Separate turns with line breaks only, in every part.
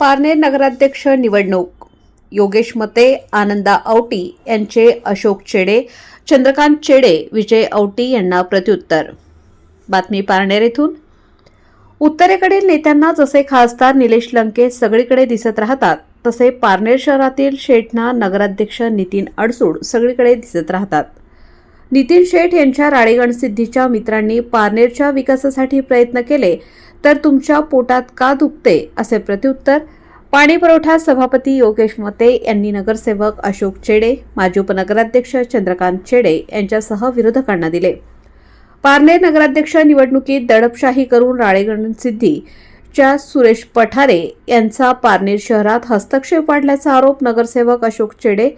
पारनेर नगराध्यक्ष निवडणूक. योगेश मते आनंदा औटी यांचे अशोक चेडे चंद्रकांत चेडे विजय औटी यांना प्रत्युत्तर. बातमी पारनेर येथून. उत्तरेकडील नेत्यांना जसे खासदार निलेश लंके सगळीकडे दिसत राहतात तसे पारनेर शहरातील शेठना नगराध्यक्ष नितीन अडसूड सगळीकडे दिसत राहतात. नितीन शेठ यांच्या राळेगण सिद्धीच्या मित्रांनी पारनेरच्या विकासासाठी प्रयत्न केले तर तुमच्या पोटात का दुखते असे प्रत्युत्तर पाणी पुरवठा सभापती योगेश मते यांनी नगरसेवक अशोक चेडे माजी उपनगराध्यक्ष चंद्रकांत चेडे यांच्यासह विरोधकांना दिले. पार्ले नगराध्यक्ष निवडणुकीत दडपशाही करून राळेगण सिद्धीच्या सुरेश पठारे यांचा पारनेर शहरात हस्तक्षेप वाढल्याचा आरोप नगरसेवक अशोक चेडे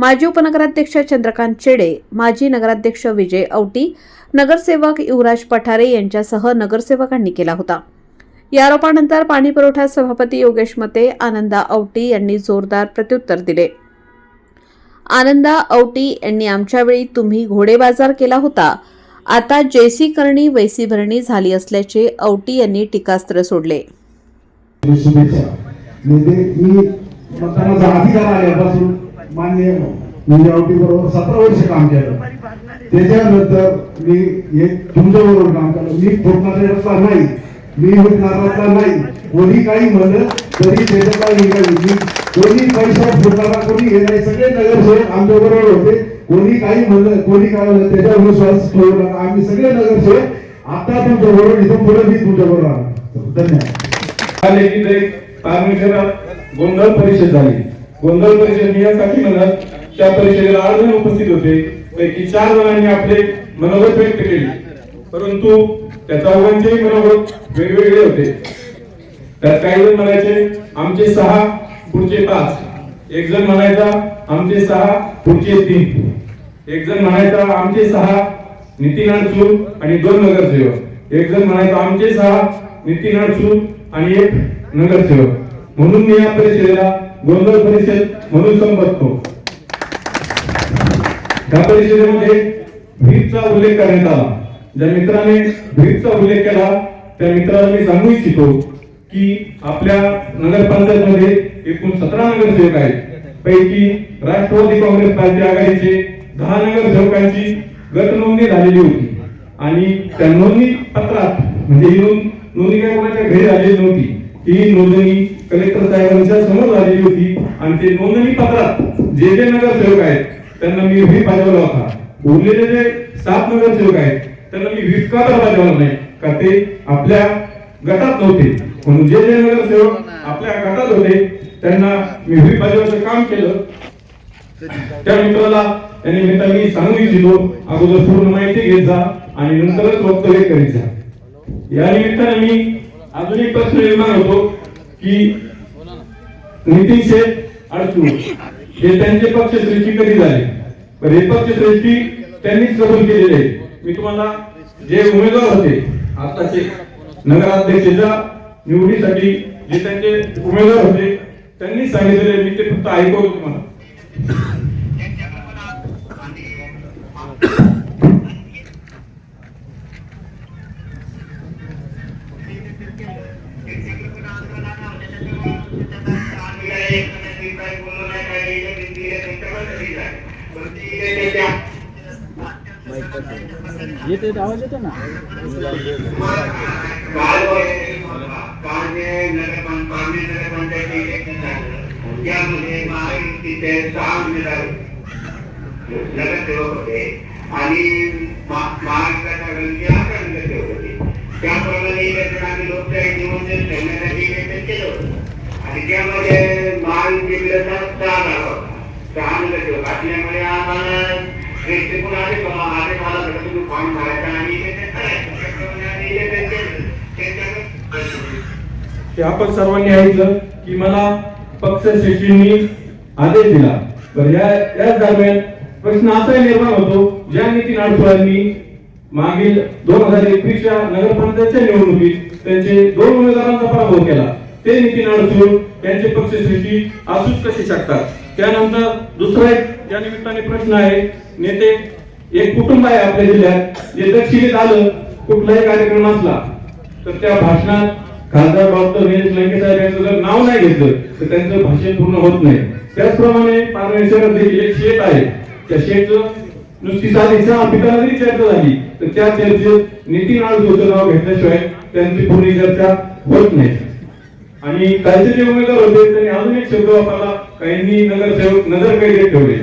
माजी उपनगराध्यक्ष चंद्रकांत चेडे माजी नगराध्यक्ष विजय औटी नगरसेवक युवराज पठारे यांच्यासह नगरसेवकांनी केला होता. या आरोपानंतर पाणी पुरवठा सभापती योगेश मते आनंदा औटी यांनी जोरदार प्रत्युत्तर दिले. आनंदा औटी यांनी आमच्यावेळी तुम्ही घोडेबाजार केला होता. आता जैसी करणी वैसी भरणी झाली असल्याचे औटी यांनी टीकास्त्र सोडले.
शुभेच्छा मी मान्य निजावटी बरोबर सतरा वर्ष काम केलं. त्याच्यानंतर मी एक तुमच्या बरोबर काम केलं. मी फुटणाऱ्यातला नाही. मी फुटणाऱ्यातला नाही. कोणी काही म्हणलं तरी त्याच्यातला निघाली कोणी पैसा फुटणारा कोणी हे सगळे नगरसेवक आमच्या बरोबर होते. कोणी काही म्हणलं कोणी काय म्हणलं त्याच्यावर विश्वास ठेवू नका आम्ही सगळे नगरसेवक आता तुमच्या बरोबर इथं पुढे मी तुमच्या बरोबर राहणार. धन्यवाद.
आले गोंधळ परिषद झाली. गोंधळ परिषद यासाठी म्हणत त्या परिषदेला आठ जण उपस्थित होते. पैकी चार जणांनी आपले मनोगत व्यक्त केले. परंतु त्या चौघांचेही मनोगत वेगवेगळे होते. त्यात काही जण म्हणायचे आमचे सहा पुढचे पाच. एक जण म्हणायचा आमचे सहा पुढचे तीन. एक जण म्हणायचा आमचे सहा नितीन अडसूळ आणि दोन नगरसेवक. एक जण म्हणायचा आमचे सहा नितीन अडसूळ आणि एक नगरसेवक. म्हणून मी या परिषदेला गोंधळ परिषद म्हणून संबोधतो या परिषदेमध्ये भीडचा उल्लेख करण्यात आला. ज्या मित्राने भीडचा उल्लेख केला त्या मित्राला मी सांगू इच्छितो की आपल्या नगरपंचायत मध्ये एकूण सतरा नगरसेवक आहेत. पैकी राष्ट्रवादी काँग्रेस पार्टी आघाडीचे दहा नगरसेवकांची गट नोंदणी झालेली होती. आणि त्या नोंदणी पत्रात म्हणजे नोंदणी काय कोणाच्या घरी झालेली नव्हती. ही नोंदणी कलेक्टर साहेबांच्या समोर झालेली होती आणि ते नोंदणी पत्रात जे जे नगरसेवक आहेत त्यांना मी व्हीप पाठवला होता. उरलेले जे सात नगरसेवक आहेत त्यांना मी व्हीप का बरं पाठवला नाही? का ते आपल्या गटात नव्हते. म्हणून जे जे नगरसेवक आपल्या गटात होते त्यांना मी व्हीप पाठवण्याचं काम केलं. त्या मित्राला या निमित्ताने मी सांगू इच्छितो अगोदर पूर्ण माहिती घेत जा आणि नंतरच वक्तव्य करीत जा. या निमित्ताने मी अजून एक प्रश्न निर्माण होतो की नितीन शेठ अडसूळ. हे त्यांचे पक्षश्रेष्ठी कधी झाले? पण हे पक्षश्रेष्ठी त्यांनीच कबूल केलेले आहे मी तुम्हाला जे उमेदवार होते आताचे नगराध्यक्षाच्या निवडीसाठी जे त्यांचे उमेदवार होते त्यांनी सांगितलेले मी ते फक्त ऐकवतो तुम्हाला.
येते आवाज येतो ना?
महायुतीचे सहा उमेदवार नगरसेवक होते आणि महाविकास आघाडीचे अकरा नगरसेवक होते त्याप्रमाणे इलेक्शन आम्ही लोकशाही निवडणूक ठेवण्यासाठी केलं होतं आणि त्यामध्ये महायुती विरोधात सहा झाला होता सहा नगरसेवक असल्यामुळे आम्हाला दृष्टिकोन आले का आले मला घडत तुम्ही फॉर्म भरायचा आणि इलेक्शन करायचं त्याप्रमाणे आम्ही इलेक्शन केलं
ते आपण सर्वांनी ऐकलं की मला पक्ष श्रेष्ठींनी आदेश दिला. तर या या दरम्यान प्रश्न असा निर्माण होतो. ज्या नितीन अडसुळांनी मागील दोन हजार एकवीसच्या नगरपंचायतच्या निवडणुकीत त्यांचे दोन उमेदवारांचा पराभव केला. ते नितीन अडसूळ यांचे पक्षश्रेष्ठी असूच कसे शकतात? त्यानंतर दुसरा एक त्या निमित्ताने प्रश्न आहे. नेते एक कुटुंब आहे आपल्या जिल्ह्यात. जे दक्षिणेत आलं कुठलाही कार्यक्रम असला तर त्या भाषणात खासदार डॉक्टर निलेश लंके साहेब यांचं जर नाव नाही घेतलं तर त्यांचं भाषण पूर्ण होत नाही. त्याचप्रमाणे पारनेर शहरात देखील एक शेत आहे. त्या शेतचं नुसती साधी चहा जरी चर्चा झाली तर त्या चर्चेत नितीन आळूचं नाव घेतल्याशिवाय त्यांची पूर्ण चर्चा होत नाही. आणि कालचे जे उमेदवार होते त्यांनी अजून एक शब्द वापरला. काहींनी नगरसेवक नजर कैदेत ठेवले.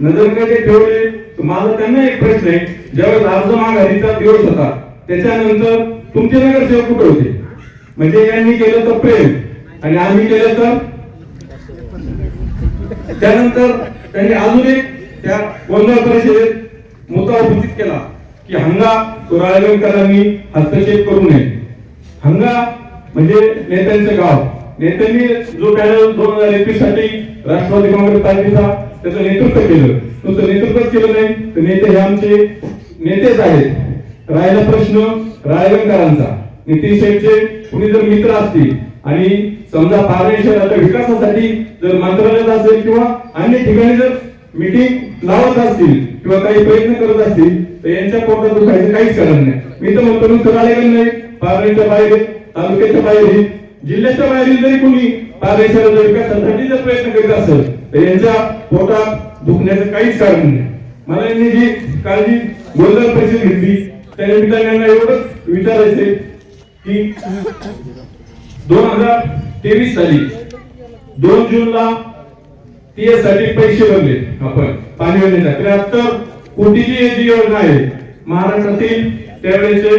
नजर कसे ठेवले? माझा त्यांना एक प्रश्न आहे. ज्यावेळेस अर्ज माघारीचा दिवस होता त्याच्यानंतर तुमचे नगरसेवक कुठे होते? म्हणजे यांनी केलं तर प्रेम आणि आम्ही केलं तर? त्यानंतर त्यांनी अजून एक त्या गोंधळ परिषदेत मुद्दा उपस्थित केला की हंगा राळेगणकरांनी हस्तक्षेप करू नये. हंगा म्हणजे नेत्यांचं गाव. नेत्यांनी जो पॅनल दोन हजार एकवीससाठी राष्ट्रवादी काँग्रेस पार्टीचा त्याचं नेतृत्व केलं. नुसतं नेतृत्वच केलं नाही. तर नेते हे आमचे नेतेच आहेत. राहिला प्रश्न रायगणकरांचा नितीन शेठचे कुणी जर मित्र असतील आणि समजा पारणे शहराच्या विकासासाठी जर मंत्रालयात असेल किंवा अन्य ठिकाणी जर मिटिंग लावत असतील किंवा काही प्रयत्न करत असतील तर यांच्या पोटात दुखायचं काहीच कारण नाही. मी तर म्हणतो नुसतं राळेगण नाही? पारणेच्या बाहेर तालुक्याच्या बाहेर जिल्ह्याच्या बाहेरील जरी कोणी पारनेर शहराच्या विकासासाठी जर प्रयत्न करीत असेल तर यांच्या पोटात दुखण्याचं काहीच कारण नाही. मला यांनी जी काळजी गोंधळ परिषद घेतली त्या निमित्ताने यांना एवढंच विचारायचे की दोन हजार तेवीस साली दोन जूनला टीएससाठी पैसे भरले आपण पाणी योजनेचा. त्र्याहत्तर कोटीची जी योजना आहे महाराष्ट्रातील त्यावेळेचे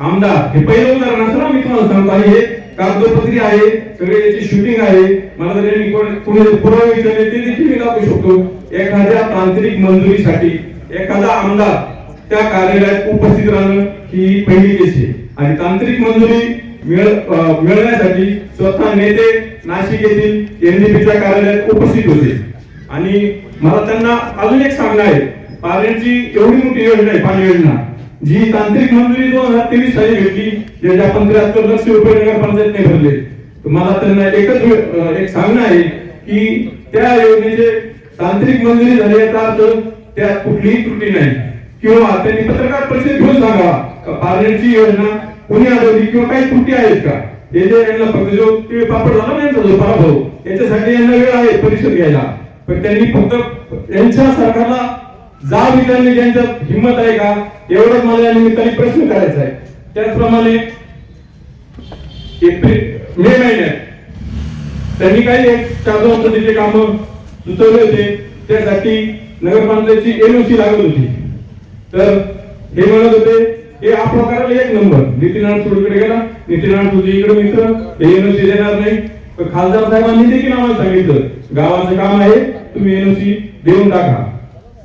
आमदार हे पहिलं उदाहरण असं ना मी तुम्हाला सांगतो. हे कागदोपत्री आहे सगळे याची शूटिंग आहे. मला जर कोणी पुरावे विचारले ते देखील मी दाखवू शकतो. एखाद्या तांत्रिक मंजुरीसाठी एखादा आमदार त्या कार्यालयात उपस्थित राहणं ही पहिली केस आहे. आणि तांत्रिक मंजुरी मिळ मिळवण्यासाठी स्वतः नेते नाशिक येथील एनडीपीच्या कार्यालयात उपस्थित होते. आणि मला त्यांना अजून एक सांगणं आहे. पाण्याची एवढी मोठी योजना आहे पाणी योजना. जी तांत्रिक मंजुरी दोन हजार तेवीस साली भेटली ज्याच्या आपण त्र्याहत्तर लक्ष रुपये नगरपंचायतने भरले. मला त्यांना एकच एक सांगणं आहे की त्या योजनेचे तांत्रिक मंजुरी झाली याचा अर्थ त्यात कुठलीही त्रुटी नाही. किंवा त्यांनी पत्रकार परिषद घेऊन सांगा का योजना कोणी अडवली किंवा काही त्रुटी आहेत का? हे जे यांना फक्त जो ते पापड झाला ना यांचा जो पराभव. याच्यासाठी यांना वेळ आहे परिषद घ्यायला. पण त्यांनी फक्त यांच्या सरकारला जा विचारणे ज्यांच्यात हिंमत आहे का एवढंच मला या निमित्ताने प्रश्न करायचा आहे. त्याचप्रमाणे एप्रिल मे महिन्यात त्यांनी काही एक चार दोन काम सुचवले होते. त्यासाठी नगरपालिकेची एनओसी लागत होती. तर हे म्हणत होते हे आपला करायला एक नंबर. नितीनारायण अडसूळकडे गेला. नितीनारायण तुझे इकडे मित्र. हे एनओसी देणार नाही. खासदार साहेबांनी देखील आम्हाला सांगितलं गावाचं काम आहे तुम्ही एनओसी देऊन टाका.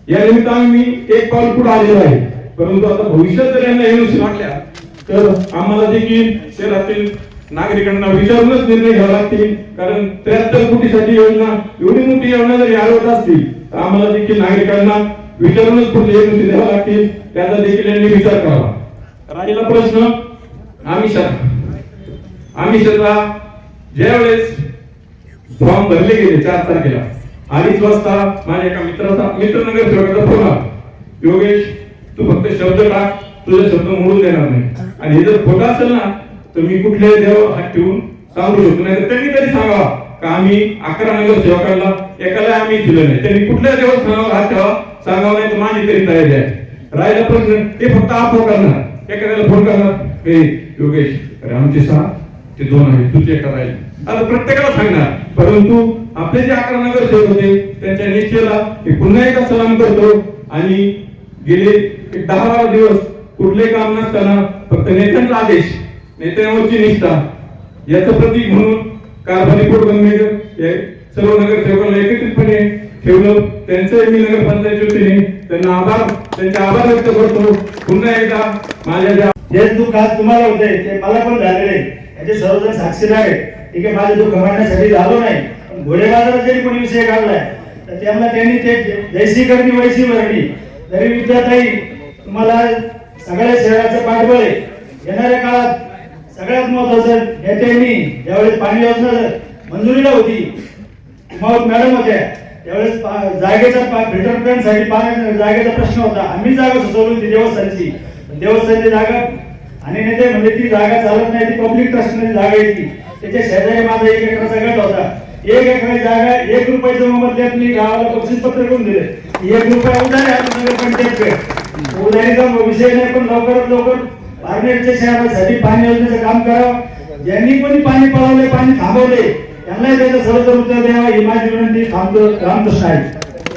या निमित्ताने मी एक पाऊल पुढे आलेलो आहे. परंतु आता भविष्यात जर यांना एनओसी वाटल्या तर आम्हाला देखील शहरातील नागरिकांना विचारूनच निर्णय घ्यावे लागतील. कारण त्र्याहत्तर कोटीसाठी योजना एवढी मोठी योजना जर यावत असतील तर आम्हाला देखील नागरिकांना विचारूनच पुढे एनओसी द्यावा लागतील. त्याचा देखील यांनी विचार करावा. राहिला प्रश्न आम्ही आम्ही ज्यावेळेस फॉर्म भरले गेले चार तारखेला अडीच वाजता माझ्या एका मित्राचा मित्र नगर सेवकाचा फोन आला. योगेश तू फक्त शब्द टाक तुझा शब्द मोडून देणार नाही. आणि हे जर खोटा असेल ना तर मी कुठल्याही देव हात ठेवून सांगू शकतो. नाही तर त्यांनी तरी सांगावा का आम्ही अकरा नगर सेवकाला एकाला आम्ही दिलं नाही. त्यांनी कुठल्या देवस्थानावर हात ठेवा सांगावं नाही तर माझी तरी तयारी आहे. राहिला प्रश्न ते फक्त आफो करणार. एखाद्याला फोन करणार हे योगेश अरे आमचे सहा ते दोन आहे तुझे एका राहिले आता प्रत्येकाला सांगणार परंतु आपले जे अकरा नगर सेवक होते त्यांच्या निश्चयाला मी पुन्हा एकदा सलाम करतो. आणि गेले दहा बारा दिवस कुठले काम नसताना फक्त नेत्यांचा आदेश नेत्यांवरची निष्ठा याचं प्रतीक म्हणून कारभारी पोट गंभीर हे सर्व नगरसेवकांना एकत्रितपणे ठेवलं. त्यांचं मी नगरपंचायत वतीने त्यांना आभार त्यांचे आभार व्यक्त करतो. पुन्हा एकदा माझ्या ज्या
जे दुःख आज तुम्हाला होते ते मला पण झालेले याचे सर्वजण साक्षीदार आहेत. ठीक आहे माझे दुःख मांडण्यासाठी झालो नाही. पण जरी कोणी विषय काढलाय तर त्यांना त्यांनी ते जैसी करणी वैसी भरणी जरी विद्याताई तुम्हाला सगळ्या शहराचं पाठबळ आहे. येणाऱ्या काळात सगळ्यात महत्वाचं नेत्यांनी ज्यावेळेस पाणी योजना मंजुरीला होती मग मॅडम होत्या त्यावेळेस पा- जागेचा फिल्टर प्लॅनसाठी पाण्या जागेचा प्रश्न होता. आम्ही जागा सुचवली होती देवस्थानची. देवस्थानची जागा आणि नेते म्हणजे ती जागा चालत नाही ती पब्लिक ट्रस्टमध्ये जागा येते त्याच्या शेजारी माझा एक एकराचा गट होता. एक एखादी जागा एक रुपये मोबदल्यात मी गावाला बक्षीस पत्र करून दिले. एक रुपया उधार आहे आता नगरपंचायत उधारीचा विषय नाही पण लवकरात लवकर पारनेरच्या शहरासाठी पाणी योजनेचं काम करावं. ज्यांनी कोणी पाणी पळवले पाणी थांबवले त्यांनाही त्याचं सर्वत्र उत्तर द्यावं ही माझी विनंती. थांबतो रामकृष्ण आहे.